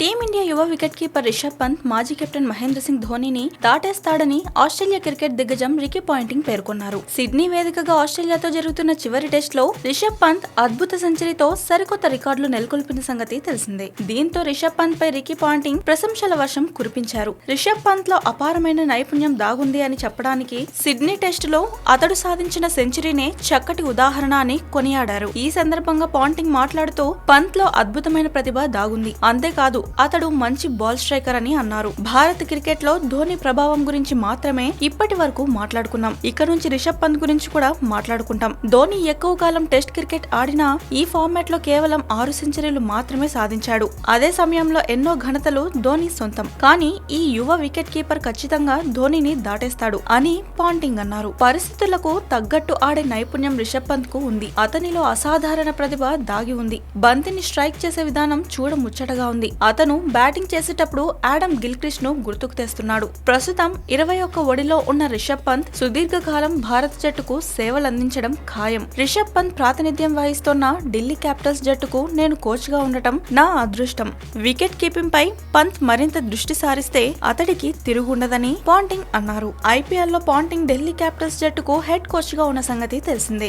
Team India యువ wicket keeper Rishabh Pant మాజీ captain Mahendra Singh ధోనీని దాటేస్తాడని ఆస్ట్రేలియా క్రికెట్ దిగ్గజం రికీ పాయింటింగ్ పేర్కొన్నారు. సిడ్నీ వేదికగా ఆస్ట్రేలియాతో జరుగుతున్న చివరి టెస్ట్లో రిషబ్ పంత్ అద్భుత సెంచరీతో సరికొత్త రికార్డులు నెలకొల్పిన సంగతి తెలిసిందే. దీంతో రిషబ్ పంత్ పై రికీ పాయింటింగ్ ప్రశంసల వర్షం కురిపించారు. రిషబ్ పంత్లో అపారమైన నైపుణ్యం దాగుంది అని చెప్పడానికి సిడ్నీ టెస్ట్లో అతడు సాధించిన సెంచరీనే చక్కటి ఉదాహరణ అని కొనియాడారు. ఈ సందర్భంగా పాయింటింగ్ మాట్లాడుతూ పంత్లో అద్భుతమైన ప్రతిభ దాగుంది. అంతేకాదు అతడు మంచి బాల్ స్ట్రైకర్ అని అన్నారు. భారత్ క్రికెట్లో ధోని ప్రభావం గురించి మాత్రమే ఇప్పటి వరకు మాట్లాడుకున్నాం. ఇక్కడ నుంచి రిషబ్ పంత్ గురించి కూడా మాట్లాడుకుంటాం. ధోని ఎక్కువ కాలం టెస్ట్ క్రికెట్ ఆడినా ఈ ఫార్మాట్లో కేవలం ఆరు సెంచరీలు మాత్రమే సాధించాడు. అదే సమయంలో ఎన్నో ఘనతలు ధోని సొంతం. కానీ ఈ యువ వికెట్ కీపర్ ఖచ్చితంగా ధోనిని దాటేస్తాడు అని పాంటింగ్ అన్నారు. పరిస్థితులకు తగ్గట్టు ఆడే నైపుణ్యం రిషబ్ పంత్కు ఉంది. అతనిలో అసాధారణ ప్రతిభ దాగి ఉంది. బంతిని స్ట్రైక్ చేసే విధానం చూడ ముచ్చటగా ఉంది. అతను బ్యాటింగ్ చేసేటప్పుడు ఆడమ్ గిల్క్రిస్ట్ను గుర్తుకు తెస్తున్నాడు. ప్రస్తుతం ఇరవై ఒక్క ఒడిలో ఉన్న రిషబ్ పంత్ సుదీర్ఘకాలం భారత జట్టుకు సేవలందించడం ఖాయం. రిషబ్ పంత్ ప్రాతినిధ్యం వహిస్తున్న ఢిల్లీ క్యాపిటల్స్ జట్టుకు నేను కోచ్గా ఉండటం నా అదృష్టం. వికెట్ కీపింగ్ పై పంత్ మరింత దృష్టి సారిస్తే అతడికి తిరుగుండదని పాంటింగ్ అన్నారు. ఐపీఎల్లో పాంటింగ్ ఢిల్లీ క్యాపిటల్స్ జట్టుకు హెడ్ కోచ్గా ఉన్న సంగతి తెలిసిందే.